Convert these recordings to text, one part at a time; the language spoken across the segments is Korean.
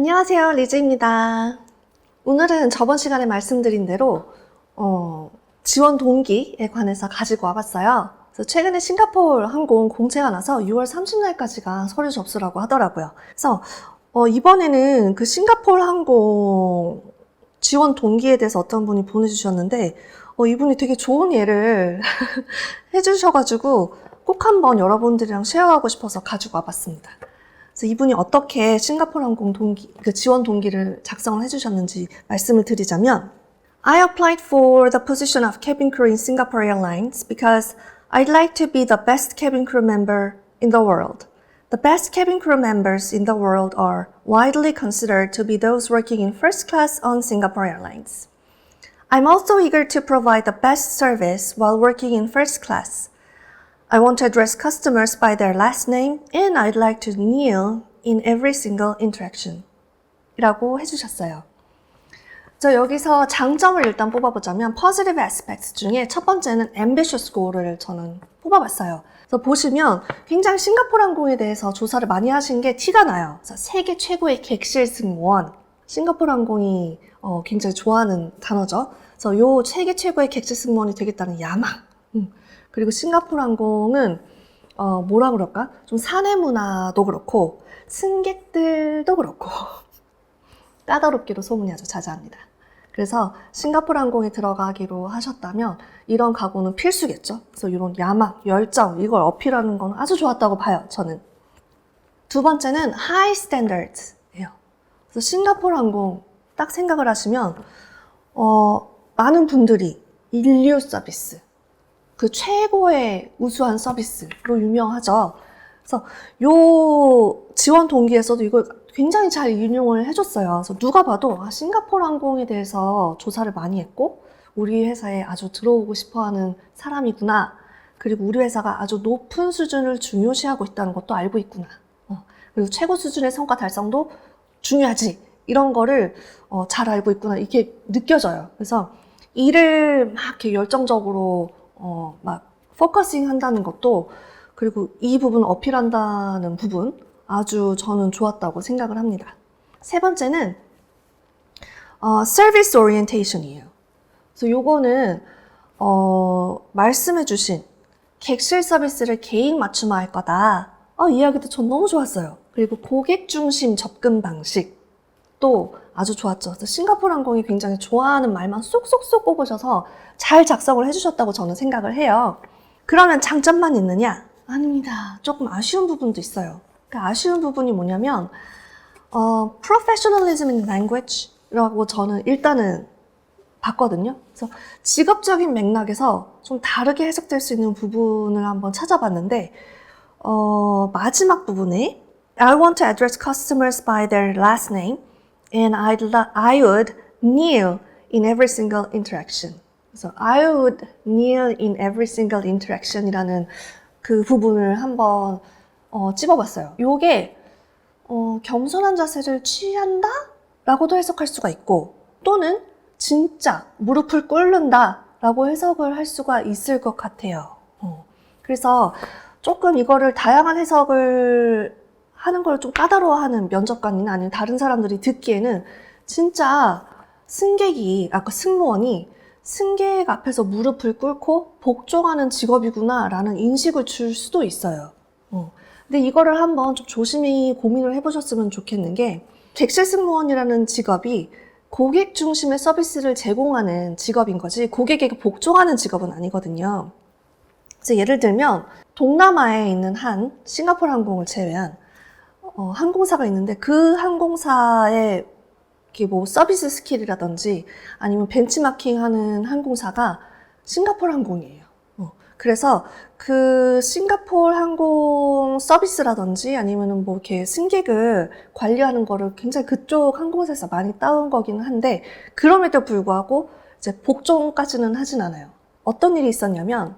안녕하세요, 리즈입니다. 오늘은 저번 시간에 말씀드린 대로 어, 지원 동기에 관해서 가지고 와봤어요. 그래서 최근에 싱가포르 항공 공채가 나서 6월 30일까지가 서류 접수라고 하더라고요. 그래서 어, 이번에는 그 싱가포르 항공 지원 동기에 대해서 어떤 분이 보내주셨는데 어, 이분이 되게 좋은 예를 해주셔가지고 꼭 한번 여러분들이랑 쉐어하고 싶어서 가지고 와봤습니다. 그래서 이분이 어떻게 싱가포르 항공 동기, 그 지원 동기를 작성을 해주셨는지 말씀을 드리자면 I applied for the position of cabin crew in Singapore Airlines because I'd like to be the best cabin crew member in the world. The best cabin crew members in the world are widely considered to be those working in first class on Singapore Airlines. I'm also eager to provide the best service while working in first class. I want to address customers by their last name and I'd like to kneel in every single interaction. 이라고 해주셨어요. 저 여기서 장점을 일단 뽑아보자면 positive aspects 중에 첫 번째는 ambitious goal을 저는 뽑아봤어요. 그래서 보시면 굉장히 싱가포르 항공에 대해서 조사를 많이 하신 게 티가 나요. 그래서 세계 최고의 객실 승무원. 싱가포르 항공이 어, 굉장히 좋아하는 단어죠. 그래서 요 세계 최고의 객실 승무원이 되겠다는 야망. 음. 그리고 싱가포르 항공은 어, 뭐라 그럴까? 좀 사내 문화도 그렇고 승객들도 그렇고 까다롭기로 소문이 아주 자자합니다. 그래서 싱가포르 항공에 들어가기로 하셨다면 이런 각오는 필수겠죠. 그래서 이런 야망, 열정 이걸 어필하는 건 아주 좋았다고 봐요. 저는. 두 번째는 high standards예요. 그래서 싱가포르 항공 딱 생각을 하시면 어, 많은 분들이 인류 서비스, 그 최고의 우수한 서비스로 유명하죠. 그래서 요 지원 동기에서도 이걸 굉장히 잘 인용을 해줬어요. 그래서 누가 봐도 아, 싱가포르 항공에 대해서 조사를 많이 했고 우리 회사에 아주 들어오고 싶어하는 사람이구나. 그리고 우리 회사가 아주 높은 수준을 중요시하고 있다는 것도 알고 있구나. 어, 그리고 최고 수준의 성과 달성도 중요하지. 이런 거를 어, 잘 알고 있구나. 이게 느껴져요. 그래서 일을 막 이렇게 열정적으로 어, 막 포커싱 한다는 것도 그리고 이 부분 어필한다는 부분 아주 저는 좋았다고 생각을 합니다. 세 번째는 어, service orientation이에요. 그래서 요거는 어, 말씀해주신 객실 서비스를 개인 맞춤화할 거다. 어, 이야기도 전 너무 좋았어요. 그리고 고객 중심 접근 방식도 아주 좋았죠. 싱가포르 항공이 굉장히 좋아하는 말만 쏙쏙쏙 꼽으셔서 잘 작성을 해주셨다고 저는 생각을 해요. 그러면 장점만 있느냐? 아닙니다. 조금 아쉬운 부분도 있어요. 그 아쉬운 부분이 뭐냐면 어, professionalism in language라고 저는 일단은 봤거든요. 그래서 직업적인 맥락에서 좀 다르게 해석될 수 있는 부분을 한번 찾아봤는데 어, 마지막 부분에 I want to address customers by their last name and I'd I would kneel in every single interaction. 그래서 I would kneel in every single interaction이라는 그 부분을 한번 어, 찝어봤어요. 요게 어, 겸손한 자세를 취한다? 라고도 해석할 수가 있고 또는 진짜 무릎을 꿇는다 라고 해석을 할 수가 있을 것 같아요. 어. 그래서 조금 이거를 다양한 해석을 하는 걸 좀 까다로워하는 면접관이나 아니면 다른 사람들이 듣기에는 진짜 승객이, 아까 승무원이 승객 앞에서 무릎을 꿇고 복종하는 직업이구나라는 인식을 줄 수도 있어요. 어. 근데 이거를 한번 좀 조심히 고민을 해보셨으면 좋겠는 게 객실 승무원이라는 직업이 고객 중심의 서비스를 제공하는 직업인 거지 고객에게 복종하는 직업은 아니거든요. 그래서 예를 들면 동남아에 있는 한 싱가포르 항공을 제외한 어, 항공사가 있는데 그 항공사의 이렇게 뭐 서비스 스킬이라든지 아니면 벤치마킹 하는 항공사가 싱가포르 항공이에요. 어, 그래서 그 싱가포르 항공 서비스라든지 아니면은 뭐 이렇게 승객을 관리하는 거를 굉장히 그쪽 항공사에서 많이 따온 거기는 한데 그럼에도 불구하고 이제 복종까지는 하진 않아요. 어떤 일이 있었냐면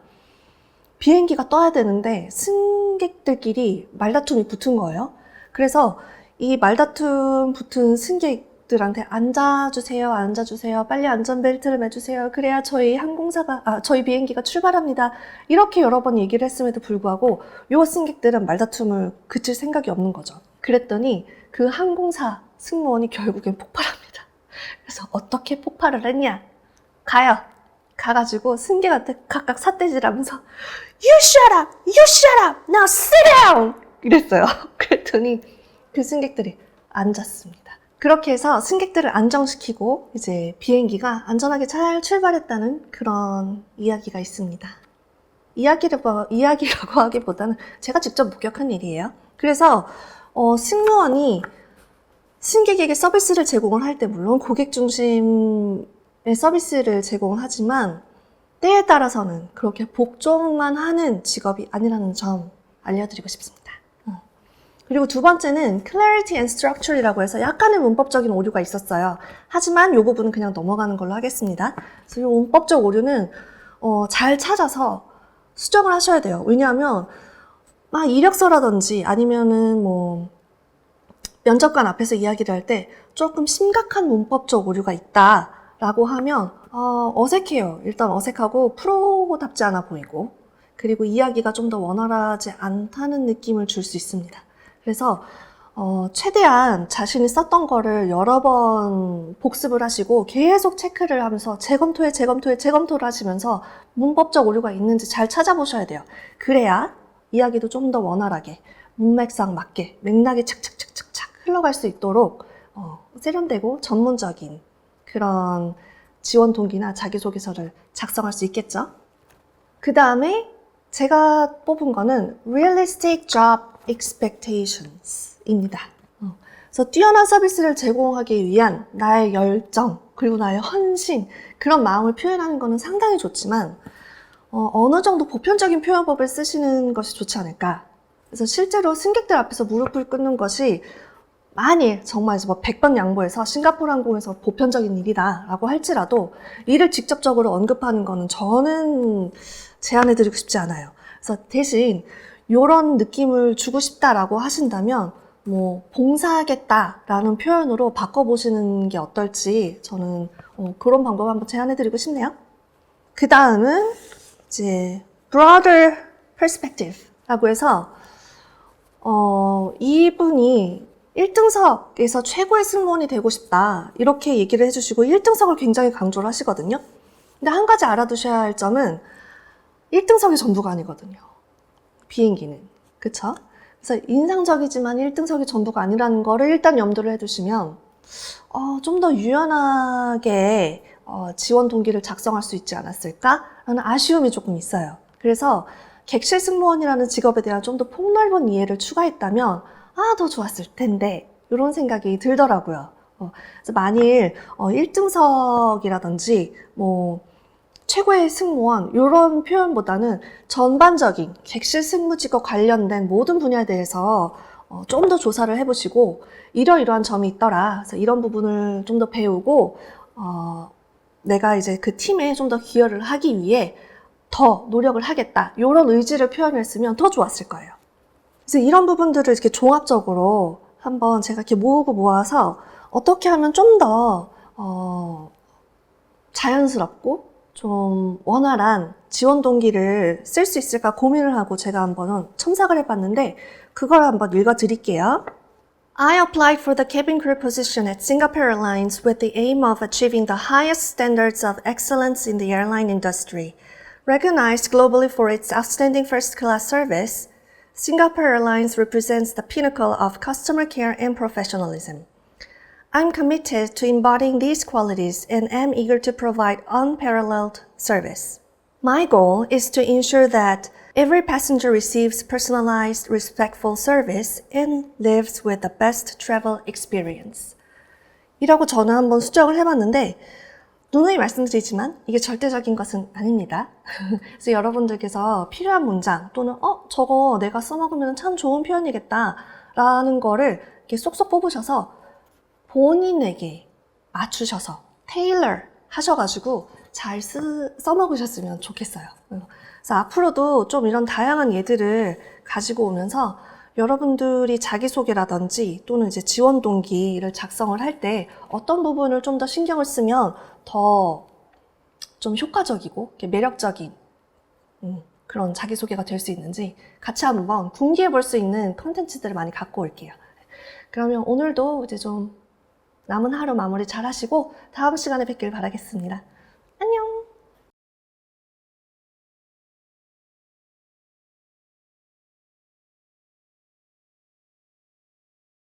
비행기가 떠야 되는데 승객들끼리 말다툼이 붙은 거예요. 그래서 이 말다툼 붙은 승객들한테 앉아주세요, 앉아주세요, 빨리 안전벨트를 매주세요. 그래야 저희 항공사가, 아, 저희 비행기가 출발합니다. 이렇게 여러 번 얘기를 했음에도 불구하고 요 승객들은 말다툼을 그칠 생각이 없는 거죠. 그랬더니 그 항공사 승무원이 결국엔 폭발합니다. 그래서 어떻게 폭발을 했냐? 가요. 가가지고 승객한테 각각 삿대질하면서 You shut up! You shut up! Now sit down! 이랬어요. 그랬더니 그 승객들이 앉았습니다. 그렇게 해서 승객들을 안정시키고 이제 비행기가 안전하게 잘 출발했다는 그런 이야기가 있습니다. 이야기를, 뭐- 이야기라고 하기보다는 제가 직접 목격한 일이에요. 그래서 어, 승무원이 승객에게 서비스를 제공을 할 때 물론 고객 중심의 서비스를 제공을 하지만 때에 따라서는 그렇게 복종만 하는 직업이 아니라는 점 알려드리고 싶습니다. 어. 그리고 두 번째는 clarity and structure이라고 해서 약간의 문법적인 오류가 있었어요. 하지만 이 부분은 그냥 넘어가는 걸로 하겠습니다. 그래서 이 문법적 오류는 어, 잘 찾아서 수정을 하셔야 돼요. 왜냐하면 막 이력서라든지 아니면은 뭐 면접관 앞에서 이야기를 할 때 조금 심각한 문법적 오류가 있다라고 하면 어, 어색해요. 일단 어색하고 프로답지 않아 보이고 그리고 이야기가 좀 더 원활하지 않다는 느낌을 줄 수 있습니다. 그래서 어, 최대한 자신이 썼던 거를 여러 번 복습을 하시고 계속 체크를 하면서 재검토에 재검토에 재검토를 하시면서 문법적 오류가 있는지 잘 찾아보셔야 돼요. 그래야 이야기도 좀 더 원활하게 문맥상 맞게 맥락이 착착착착착 흘러갈 수 있도록 어, 세련되고 전문적인 그런 지원 동기나 자기소개서를 작성할 수 있겠죠. 그 다음에 제가 뽑은 거는 Realistic Job Expectations입니다. 어, 그래서 뛰어난 서비스를 제공하기 위한 나의 열정, 그리고 나의 헌신, 그런 마음을 표현하는 거는 상당히 좋지만, 어, 어느 정도 보편적인 표현법을 쓰시는 것이 좋지 않을까. 그래서 실제로 승객들 앞에서 무릎을 꿇는 것이 만일 정말 뭐 100번 양보해서 싱가포르 항공에서 보편적인 일이다라고 할지라도 이를 직접적으로 언급하는 거는 저는 제안해드리고 싶지 않아요. 그래서 대신 이런 느낌을 주고 싶다라고 하신다면 뭐 봉사하겠다라는 표현으로 바꿔보시는 게 어떨지 저는 어, 그런 방법 한번 제안해드리고 싶네요. 그 다음은 이제 broader perspective라고 해서 어, 이분이 1등석에서 최고의 승무원이 되고 싶다. 이렇게 얘기를 해주시고 1등석을 굉장히 강조를 하시거든요. 근데 한 가지 알아두셔야 할 점은 1등석이 전부가 아니거든요. 비행기는. 그쵸? 그래서 인상적이지만 1등석이 전부가 아니라는 거를 일단 염두를 해두시면 어, 좀 더 유연하게 어, 지원 동기를 작성할 수 있지 않았을까라는 아쉬움이 조금 있어요. 그래서 객실 승무원이라는 직업에 대한 좀 더 폭넓은 이해를 추가했다면 아, 더 좋았을 텐데 이런 생각이 들더라고요. 어, 만일 어, 1등석이라든지 뭐 최고의 승무원 이런 표현보다는 전반적인 객실 승무 직업 관련된 모든 분야에 대해서 어, 좀 더 조사를 해보시고 이러이러한 점이 있더라. 그래서 이런 부분을 좀 더 배우고 어, 내가 이제 그 팀에 좀 더 기여를 하기 위해 더 노력을 하겠다. 이런 의지를 표현했으면 더 좋았을 거예요. 그래서 이런 부분들을 이렇게 종합적으로 한번 제가 이렇게 모으고 모아서 어떻게 하면 좀 더, 어, 자연스럽고 좀 원활한 지원 동기를 쓸 수 있을까 고민을 하고 제가 한번 첨삭을 해봤는데 그걸 한번 읽어 드릴게요. I applied for the cabin crew position at Singapore Airlines with the aim of achieving the highest standards of excellence in the airline industry. Recognized globally for its outstanding first class service, Singapore Airlines represents the pinnacle of customer care and professionalism. I'm committed to embodying these qualities and am eager to provide unparalleled service. My goal is to ensure that every passenger receives personalized, respectful service and lives with the best travel experience. 이라고 저는 한번 수정을 해봤는데, 누누이 말씀드리지만 이게 절대적인 것은 아닙니다. 그래서 여러분들께서 필요한 문장 또는 어 저거 내가 써먹으면 참 좋은 표현이겠다 라는 거를 이렇게 쏙쏙 뽑으셔서 본인에게 맞추셔서 테일러 하셔가지고 잘 쓰, 써먹으셨으면 좋겠어요. 그래서 앞으로도 좀 이런 다양한 예들을 가지고 오면서 여러분들이 자기소개라든지 또는 이제 지원 동기를 작성을 할 때 어떤 부분을 좀 더 신경을 쓰면 더 좀 효과적이고 매력적인 음, 그런 자기소개가 될 수 있는지 같이 한번 궁기해 볼 수 있는 컨텐츠들을 많이 갖고 올게요. 그러면 오늘도 이제 좀 남은 하루 마무리 잘 하시고 다음 시간에 뵙길 바라겠습니다.